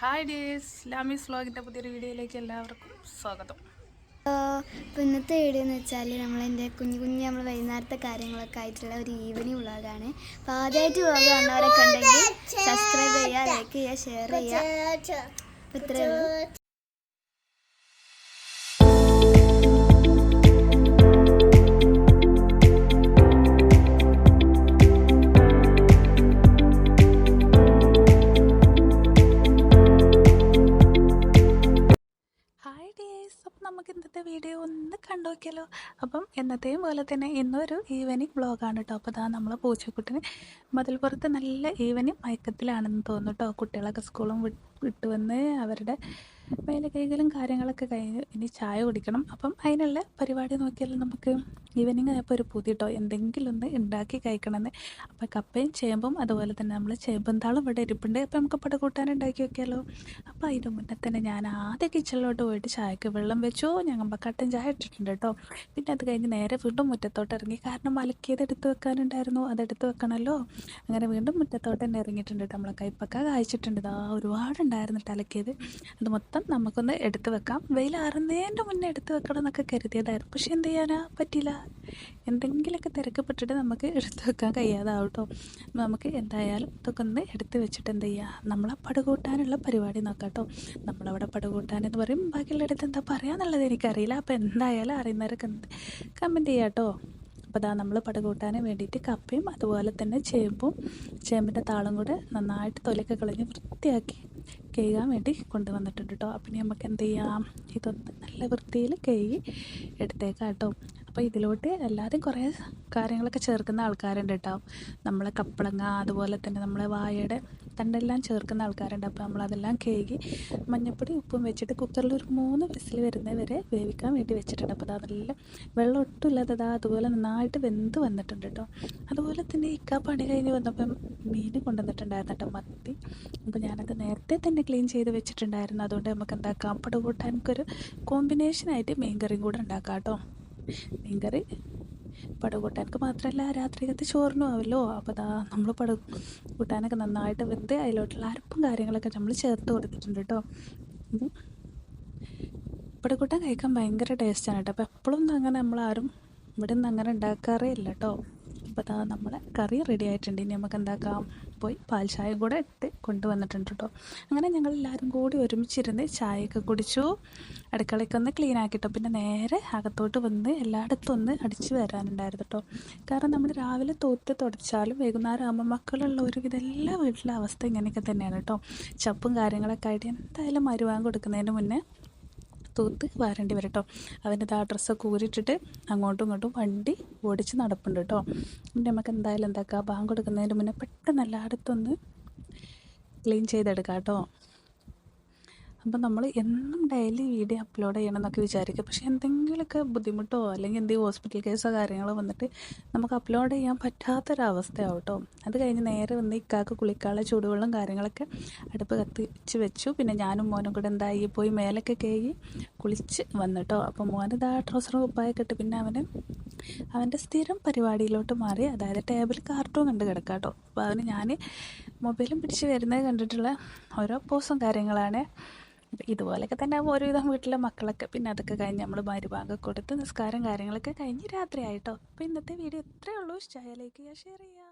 Hi days Lamees വ്ളോഗിന്റെ പുതിയൊരു വീഡിയോയിലേക്ക് എല്ലാവർക്കും സ്വാഗതം. അപ്പോൾ ഇന്നത്തെ വീഡിയോ എന്ന് വെച്ചാൽ നമ്മളെന്റെ കുഞ്ഞു കുഞ്ഞു നമ്മൾ വൈകുന്നേരത്തെ കാര്യങ്ങളൊക്കെ ആയിട്ടുള്ള ഒരു ഈവനിങ് വ്ളോഗാണ്. അപ്പോൾ ആദ്യമായിട്ട് വ്ളോഗ് കാണുന്നവരൊക്കെ ഉണ്ടെങ്കിൽ സബ്സ്ക്രൈബ് ചെയ്യുക ലൈക്ക് ചെയ്യുക ഷെയർ ചെയ്യുക. ഇന്നത്തെ വീഡിയോ ഒന്ന് കണ്ടു നോക്കിയാലോ അപ്പം എന്നത്തെയും പോലെ തന്നെ ഇന്നൊരു ഈവനിങ് വ്ളോഗാണ് കേട്ടോ അപ്പോൾ അതാ നമ്മൾ പൂച്ചക്കുട്ടിന് മതിൽപ്പുറത്ത് നല്ല ഈവനിങ് മയക്കത്തിലാണെന്ന് തോന്നുന്നു കേട്ടോ കുട്ടികളൊക്കെ സ്കൂളും വിട്ട് വന്ന് അവരുടെ മേലെ കൈകളും കാര്യങ്ങളൊക്കെ കഴിഞ്ഞ് ഇനി ചായ കുടിക്കണം. അപ്പം അതിനുള്ള പരിപാടി നോക്കിയാൽ നമുക്ക് ഈവനിങ് ആയപ്പോൾ ഒരു പൂതി കേട്ടോ എന്തെങ്കിലും ഒന്ന് ഉണ്ടാക്കി കഴിക്കണമെന്ന്. അപ്പോൾ കപ്പയും ചേമ്പും അതുപോലെ തന്നെ നമ്മൾ ചേമ്പും താളും ഇവിടെ ഇരിപ്പുണ്ട്. അപ്പോൾ നമുക്ക് പടകൂട്ടാൻ ഉണ്ടാക്കി വെക്കാമല്ലോ അപ്പോൾ അതിന് മുന്നേ തന്നെ ഞാൻ ആദ്യം കിച്ചണിലോട്ട് പോയിട്ട് ചായക്ക് വെള്ളം വെച്ചു. ഞങ്ങൾ കട്ടൻ ചായ ഇട്ടിട്ടുണ്ട് കേട്ടോ. പിന്നെ അത് കഴിഞ്ഞ് നേരെ വീണ്ടും മുറ്റത്തോട്ട് ഇറങ്ങി. കാരണം അലക്കിയത് എടുത്ത് വെക്കാനുണ്ടായിരുന്നു. അതെടുത്ത് വെക്കണമല്ലോ. അങ്ങനെ വീണ്ടും മുറ്റത്തോട്ട് തന്നെ ഇറങ്ങിയിട്ടുണ്ട് കേട്ടോ. നമ്മളെ കൈപ്പക്ക കായ്ച്ചിട്ടുണ്ട്. ഇതാ ഒരുപാടുണ്ടായിരുന്നു കേട്ടോ അലക്കിയത്. അത് മൊത്തം നമുക്കൊന്ന് എടുത്തു വെക്കാം. വെയിലാറുന്നതിന്റെ മുന്നേ എടുത്തു വെക്കണം എന്നൊക്കെ കരുതിയതായിരുന്നു. പക്ഷെ എന്ത് ചെയ്യാനാ? പറ്റില്ല എന്തെങ്കിലുമൊക്കെ തിരക്കപ്പെട്ടിട്ട് നമുക്ക് എടുത്തു വെക്കാൻ കഴിയാതാവും കേട്ടോ. നമുക്ക് എന്തായാലും ഇതൊക്കെ ഒന്ന് എടുത്ത് വെച്ചിട്ട് എന്ത് ചെയ്യുക നമ്മളെ പടുകൂട്ടാനുള്ള പരിപാടി നോക്കാം കേട്ടോ. നമ്മളവിടെ പടുകൂട്ടാൻ എന്ന് പറയും. ബാക്കിയുള്ളയിടത്ത് എന്താ പറയാന്നുള്ളത് എനിക്കറിയില്ല. അപ്പോൾ എന്തായാലും അറിയുന്നവരൊക്കെ കമന്റ് ചെയ്യാം കേട്ടോ. അപ്പോൾ അതാ നമ്മൾ പടുകൂട്ടാൻ വേണ്ടിയിട്ട് കപ്പയും അതുപോലെ തന്നെ ചേമ്പും ചേമ്പിന്റെ താളും കൂടെ നന്നായിട്ട് തൊലിയൊക്കെ കളഞ്ഞ് വൃത്തിയാക്കി കഴുകാൻ വേണ്ടി കൊണ്ടുവന്നിട്ടുണ്ട് കേട്ടോ അപ്പം ഇനി നമുക്ക് എന്ത് ചെയ്യാം? ഇതൊന്ന് നല്ല വൃത്തിയിൽ കഴുകി എടുത്തേക്കാം കേട്ടോ അപ്പോൾ ഇതിലോട്ട് എല്ലാവരും കുറേ കാര്യങ്ങളൊക്കെ ചേർക്കുന്ന ആൾക്കാരുണ്ട് കേട്ടോ നമ്മളെ കപ്പളങ്ങ അതുപോലെ തന്നെ നമ്മളെ വാഴയുടെ തണ്ടെല്ലാം ചേർക്കുന്ന ആൾക്കാരുണ്ട്. അപ്പോൾ നമ്മളതെല്ലാം കേകി മഞ്ഞപ്പൊടി ഉപ്പും വെച്ചിട്ട് കുക്കറിൽ ഒരു മൂന്ന് വിസിൽ വരുന്നവരെ വേവിക്കാൻ വേണ്ടി വെച്ചിട്ടുണ്ട്. അപ്പോൾ അത് നല്ല വെള്ളം ഒട്ടും ഇല്ലാതെ അതാ അതുപോലെ നന്നായിട്ട് വെന്ത് വന്നിട്ടുണ്ട് കേട്ടോ അതുപോലെ തന്നെ ഇക്ക പണി കഴിഞ്ഞ് വന്നപ്പം മീൻ കൊണ്ടുവന്നിട്ടുണ്ടായിരുന്നു കേട്ടോ മത്തി. അപ്പോൾ ഞാനത് നേരത്തെ തന്നെ ക്ലീൻ ചെയ്ത് വെച്ചിട്ടുണ്ടായിരുന്നു. അതുകൊണ്ട് നമുക്ക് എന്താക്കാം പടുകൂട്ടാനൊരു കോമ്പിനേഷനായിട്ട് മീൻ കറിയും കൂടെ ഉണ്ടാക്കാം കേട്ടോ മീൻകറി പടുകൂട്ടാനൊക്കെ മാത്രമല്ല രാത്രിക്കത്തെ ചോറിനും ആവല്ലോ. അപ്പോൾ ദാ നമ്മൾ പടു കൂട്ടാനൊക്കെ നന്നായിട്ട് വെന്ത് അതിലോട്ടുള്ള അരപ്പും കാര്യങ്ങളൊക്കെ നമ്മൾ ചേർത്ത് കൊടുത്തിട്ടുണ്ട് കേട്ടോ പടുകൂട്ടാൻ കഴിക്കാൻ ഭയങ്കര ടേസ്റ്റാണ് കേട്ടോ അപ്പോൾ എപ്പോഴും അങ്ങനെ നമ്മളാരും ഇവിടെ നിന്ന് അങ്ങനെ ഉണ്ടാക്കാറേ ഇല്ല കേട്ടോ അപ്പോൾ അതാ നമ്മളെ കറി റെഡി ആയിട്ടുണ്ട്. ഇനി നമുക്ക് എന്താക്കാം? പോയി പാൽ ചായ കൂടെ ഇട്ട് കൊണ്ടുവന്നിട്ടുണ്ട് കേട്ടോ അങ്ങനെ ഞങ്ങൾ എല്ലാവരും കൂടി ഒരുമിച്ചിരുന്ന് ചായയൊക്കെ കുടിച്ചു. അടുക്കളയ്ക്ക് ഒന്ന് ക്ലീൻ ആക്കിട്ടോ. പിന്നെ നേരെ അകത്തോട്ട് വന്ന് എല്ലായിടത്തും ഒന്ന് അടിച്ച് വരാനുണ്ടായിരുന്നു കേട്ടോ കാരണം നമ്മൾ രാവിലെ തോത്ത് തുടച്ചാലും വൈകുന്നേരം ആകുമ്പോൾ മക്കളുള്ള ഒരുവിധ എല്ലാ വീട്ടിലെ അവസ്ഥ ഇങ്ങനെയൊക്കെ തന്നെയാണ് കേട്ടോ ചപ്പും കാര്യങ്ങളൊക്കെ ആയിട്ട് എന്തായാലും മരുവാൻ കൊടുക്കുന്നതിന് മുന്നേ തൂത്ത് വാരേണ്ടി വരും കേട്ടോ അവന്റെ ആ ഡ്രസ്സൊക്കെ ഊരിട്ടിട്ട് അങ്ങോട്ടും ഇങ്ങോട്ടും വണ്ടി ഓടിച്ച് നടപ്പുണ്ട് കേട്ടോ എന്റെ നമുക്ക് എന്തായാലും എന്താക്കുക ബാങ്ക് കൊടുക്കുന്നതിന് മുന്നേ പെട്ടെന്ന് എല്ലായിടത്തൊന്ന് ക്ലീൻ ചെയ്തെടുക്കാം കേട്ടോ അപ്പം നമ്മൾ എന്നും ഡെയിലി വീഡിയോ അപ്ലോഡ് ചെയ്യണം എന്നൊക്കെ വിചാരിക്കും. പക്ഷേ എന്തെങ്കിലുമൊക്കെ ബുദ്ധിമുട്ടോ അല്ലെങ്കിൽ എന്തെങ്കിലും ഹോസ്പിറ്റൽ കേസോ കാര്യങ്ങളോ വന്നിട്ട് നമുക്ക് അപ്ലോഡ് ചെയ്യാൻ പറ്റാത്തൊരവസ്ഥയാവും കേട്ടോ അത് കഴിഞ്ഞ് നേരെ വന്ന് ഇക്കാക്ക് കുളിക്കാളെ ചൂടുവെള്ളം കാര്യങ്ങളൊക്കെ അടുപ്പ് കത്തിച്ച് വെച്ചു. പിന്നെ ഞാനും മോനും കൂടെ എന്തായി? പോയി മേലൊക്കെ കയറി കുളിച്ച് വന്നിട്ടോ. അപ്പോൾ മോനെ ഇതാ ട്രൗസർ കുപ്പായൊക്കെ ഇട്ട് പിന്നെ അവന് അവന്റെ സ്ഥിരം പരിപാടിയിലോട്ട് മാറി. അതായത് ടേബിൾ കാർട്ടൂൺ കണ്ട് കിടക്കാം കേട്ടോ അപ്പോൾ അവന് ഞാൻ മൊബൈലും പിടിച്ച് വരുന്നത് കണ്ടിട്ടുള്ള ഓരോ പോസും കാര്യങ്ങളാണ്. ഇതുപോലെയൊക്കെ തന്നെ ഒരുവിധം വീട്ടിലെ മക്കളൊക്കെ പിന്നെ അതൊക്കെ കഴിഞ്ഞ് നമ്മൾ മരുഭാഗം കൊടുത്ത് നിസ്കാരം കാര്യങ്ങളൊക്കെ കഴിഞ്ഞ് രാത്രിയായിട്ടോ. അപ്പോൾ ഇന്നത്തെ വീഡിയോ ഇത്രയേ ഉള്ളൂ. ഇഷ്ടമായ ലൈക്ക് ഷെയർ ചെയ്യുക.